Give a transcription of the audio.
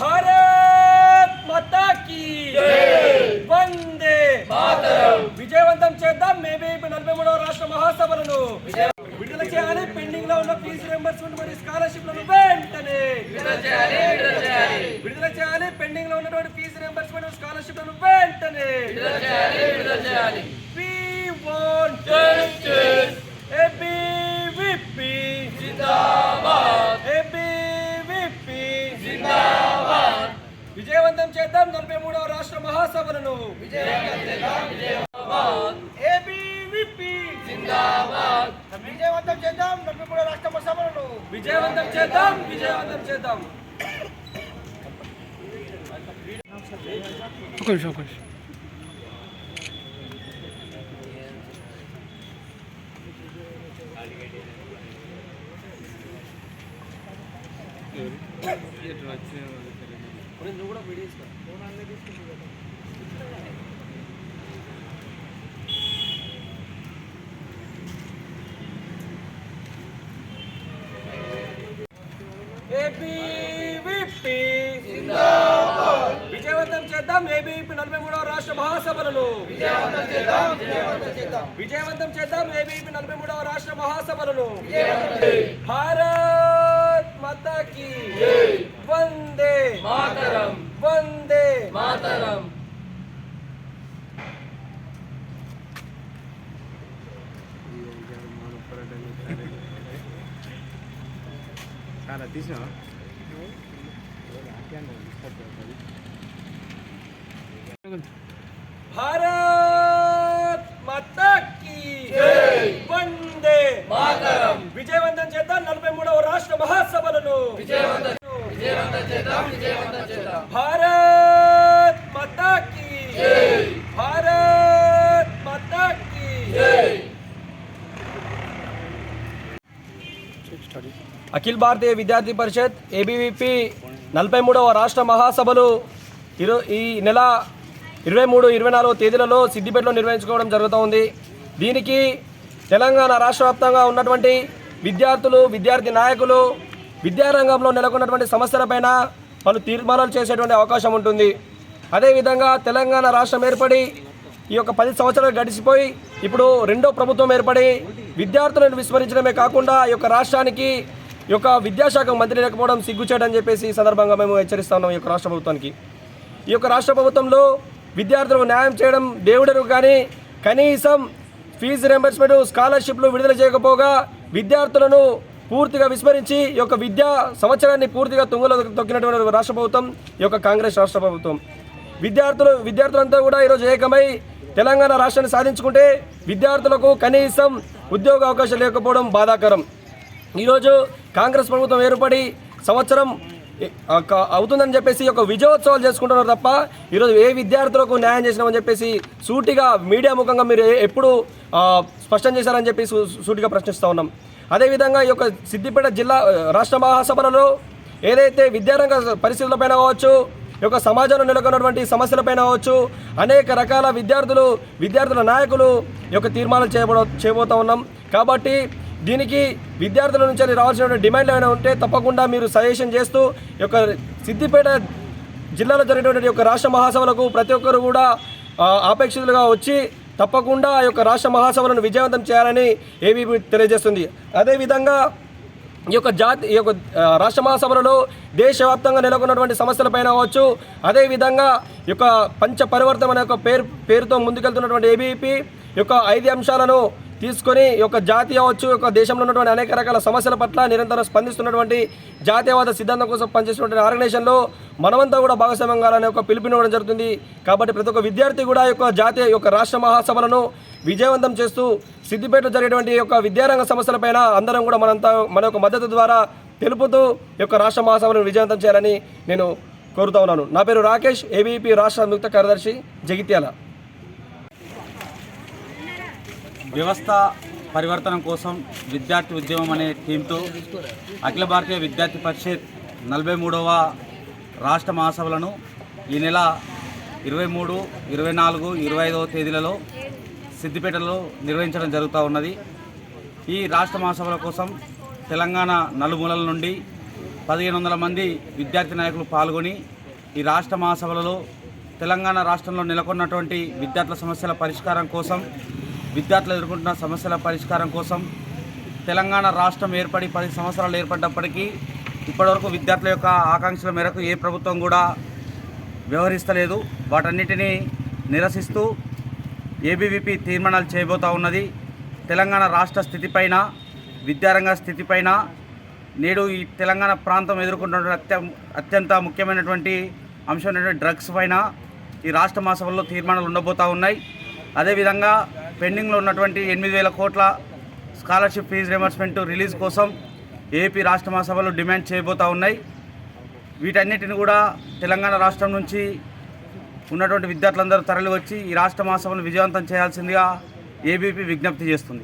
Bharat Mata key వందే విజయవంతం చేద్దాం maybe నలభై మూడవ రాష్ట్ర మహాసభలను. విడుదల చేయాలి. పెండింగ్లో ఉన్న ఫీజు రియంబర్స్మెంట్ మరియు స్కాలర్షిప్లను వెంటనే విడుదల చేయాలి. పెండింగ్లో ఉన్నటువంటి ఫీజు రియంబర్స్మెంట్ మరియు స్కాలర్షిప్లను వెంటనే We justice. ABVP. Zindabad. ABVP. జిందాబాద్. విజయవంతం చేద్దాం నలభై మూడవ రాష్ట్ర మహాసభలను ఏబీవీపీ జిందాబాద్ విజయవంతం చేద్దాం నలభై మూడవ రాష్ట్ర మహాసభలను విజయవంతం చేద్దాం విజయవంతం చేద్దాం ఒక నిమిషం ఒక నిమిషం విజయవంతం చేద్దాం ఏబీవీపీ నలభై మూడవ రాష్ట్ర మహాసభలను. విజయవంతం చేద్దాం విజయవంతం చేద్దాం ఏబీవీపీ నలభై మూడవ రాష్ట్ర మహాసభలను. భారత్! మాతా కీ వందే మాతరం వందే మాతరం చాలా తీసిన భారత్ మాతా కీ వందే మాతరం విజయవంతం చేద్దాం నలభై మూడవ రాష్ట్ర మహాసభలను విజయవంతం చేద్దాం విజయవంతం చేద్దాం భారత్ మాతా కీ భారత్ మాతా కీ అఖిల భారతీయ విద్యార్థి పరిషత్ ఏబీవీపీ నలభై మూడవ రాష్ట్ర మహాసభలు ఇరు ఈ నెల ఇరవై మూడు ఇరవై నాలుగు తేదీలలో సిద్దిపేటలో నిర్వహించుకోవడం జరుగుతూ ఉంది దీనికి తెలంగాణ రాష్ట్ర వ్యాప్తంగా ఉన్నటువంటి విద్యార్థులు విద్యార్థి నాయకులు విద్యారంగంలో నెలకొన్నటువంటి సమస్యలపైన పలు తీర్మానాలు చేసేటువంటి అవకాశం ఉంటుంది. అదేవిధంగా తెలంగాణ రాష్ట్రం ఏర్పడి ఈ యొక్క పది సంవత్సరాలు గడిచిపోయి ఇప్పుడు రెండో ప్రభుత్వం ఏర్పడి విద్యార్థులను విస్మరించడమే కాకుండా ఈ యొక్క రాష్ట్రానికి ఈ యొక్క విద్యాశాఖ మంత్రి లేకపోవడం సిగ్గుచేటని చెప్పేసి ఈ సందర్భంగా మేము హెచ్చరిస్తా ఉన్నాం ఈ యొక్క రాష్ట్ర ప్రభుత్వానికి. ఈ యొక్క రాష్ట్ర ప్రభుత్వంలో విద్యార్థులకు న్యాయం చేయడం దేవుడరు కానీ కనీసం ఫీజు రింబర్స్మెంట్ స్కాలర్షిప్లు విడుదల చేయకపోగా విద్యార్థులను పూర్తిగా విస్మరించి ఈ యొక్క విద్యా సంవత్సరాన్ని పూర్తిగా తుంగలో తొక్కినటువంటి రాష్ట్ర ప్రభుత్వం ఈ యొక్క కాంగ్రెస్ రాష్ట్ర ప్రభుత్వం. విద్యార్థులు విద్యార్థులంతా కూడా ఈరోజు ఏకమై తెలంగాణ రాష్ట్రాన్ని సాధించుకుంటే విద్యార్థులకు కనీసం ఉద్యోగ అవకాశం లేకపోవడం బాధాకరం. ఈరోజు కాంగ్రెస్ ప్రభుత్వం ఏర్పడి సంవత్సరం అవుతుందని చెప్పేసి ఒక విజయోత్సవాలు చేసుకుంటున్నారు తప్ప ఈరోజు ఏ విద్యార్థులకు న్యాయం చేసినామని చెప్పేసి సూటిగా మీడియా ముఖంగా మీరు ఎప్పుడు స్పష్టం చేశారని చెప్పి సూటిగా ప్రశ్నిస్తూ ఉన్నాం. అదేవిధంగా ఈ యొక్క సిద్దిపేట జిల్లా రాష్ట్ర మహాసభలలో ఏదైతే విద్యారంగ పరిస్థితులపైన కావచ్చు ఈ యొక్క సమాజంలో నెలకొన్నటువంటి సమస్యలపైన కావచ్చు అనేక రకాల విద్యార్థులు విద్యార్థుల నాయకులు ఈ యొక్క తీర్మానాలు చేయబో చేయబోతా ఉన్నాం. కాబట్టి దీనికి విద్యార్థుల నుంచి రావాల్సిన డిమాండ్లు ఏమైనా ఉంటే తప్పకుండా మీరు సజెషన్ చేస్తూ ఈ యొక్క సిద్దిపేట జిల్లాలో జరిగినటువంటి యొక్క రాష్ట్ర మహాసభలకు ప్రతి ఒక్కరు కూడా ఆపేక్షితులుగా వచ్చి తప్పకుండా ఆ యొక్క రాష్ట్ర మహాసభలను విజయవంతం చేయాలని ఏబీపీ తెలియజేస్తుంది. అదేవిధంగా ఈ యొక్క జాతి ఈ యొక్క రాష్ట్ర మహాసభలలో దేశవ్యాప్తంగా నెలకొన్నటువంటి సమస్యలపైన అవ్వచ్చు. అదేవిధంగా ఈ యొక్క పంచ పరివర్తన అనే యొక్క పేరు పేరుతో ముందుకెళ్తున్నటువంటి ఏబీపీ యొక్క ఐదు అంశాలను తీసుకొని ఈ యొక్క జాతీయ అవచ్చు యొక్క దేశంలో ఉన్నటువంటి అనేక రకాల సమస్యల పట్ల నిరంతరం స్పందిస్తున్నటువంటి జాతీయవాద సిద్ధాంతం కోసం పనిచేస్తున్నటువంటి ఆర్గనైజేషన్లో మనమంతా కూడా భాగస్వామ్యం కావాలనే ఒక పిలుపునివ్వడం జరుగుతుంది. కాబట్టి ప్రతి ఒక్క విద్యార్థి కూడా యొక్క జాతీయ యొక్క రాష్ట్ర మహాసభలను విజయవంతం చేస్తూ సిద్దిపేటలో జరిగేటువంటి యొక్క విద్యారంగ సమస్యలపైన అందరం కూడా మనంతా మన యొక్క మద్దతు ద్వారా తెలుపుతూ యొక్క రాష్ట్ర మహాసభలను విజయవంతం చేయాలని నేను కోరుతా ఉన్నాను. నా పేరు రాకేష్ ఏబీపీ రాష్ట్ర సంయుక్త కార్యదర్శి జగిత్యాల. వ్యవస్థ పరివర్తనం కోసం విద్యార్థి ఉద్యమం అనే థీమ్తో అఖిల భారతీయ విద్యార్థి పరిషత్ నలభై మూడవ రాష్ట్ర మహాసభలను ఈ నెల ఇరవై మూడు ఇరవై నాలుగు ఇరవై ఐదవ తేదీలలో సిద్దిపేటలో నిర్వహించడం జరుగుతూ ఉన్నది. ఈ రాష్ట్ర మహాసభల కోసం తెలంగాణ నలుమూలల నుండి పదిహేను వందల మంది విద్యార్థి నాయకులు పాల్గొని ఈ రాష్ట్ర మహాసభలలో తెలంగాణ రాష్ట్రంలో నెలకొన్నటువంటి విద్యార్థుల సమస్యల పరిష్కారం కోసం విద్యార్థులు ఎదుర్కొంటున్న సమస్యల పరిష్కారం కోసం తెలంగాణ రాష్ట్రం ఏర్పడి పది సంవత్సరాలు ఏర్పడ్డప్పటికీ ఇప్పటివరకు విద్యార్థుల యొక్క ఆకాంక్షల మేరకు ఏ ప్రభుత్వం కూడా వ్యవహరిస్తలేదు. వాటన్నిటినీ నిరసిస్తూ ఏబీవీపీ తీర్మానాలు చేయబోతా ఉన్నది. తెలంగాణ రాష్ట్ర స్థితిపైన విద్యారంగ స్థితిపైన నేడు ఈ తెలంగాణ ప్రాంతం ఎదుర్కొంటున్న అత్య అత్యంత ముఖ్యమైనటువంటి అంశమైనటువంటి డ్రగ్స్ పైన ఈ రాష్ట్ర మహాసభల్లో తీర్మానాలు ఉండబోతూ ఉన్నాయి. అదేవిధంగా పెండింగ్లో ఉన్నటువంటి ఎనిమిది వేల కోట్ల స్కాలర్షిప్ ఫీజు రిమర్స్మెంట్ రిలీజ్ కోసం ఏపీ రాష్ట్ర మహాసభలు డిమాండ్ చేయబోతూ ఉన్నాయి. వీటన్నిటిని కూడా తెలంగాణ రాష్ట్రం నుంచి ఉన్నటువంటి విద్యార్థులందరూ తరలివచ్చి ఈ రాష్ట్ర మహాసభను విజయవంతం చేయాల్సిందిగా ఏబీపీ విజ్ఞప్తి చేస్తుంది.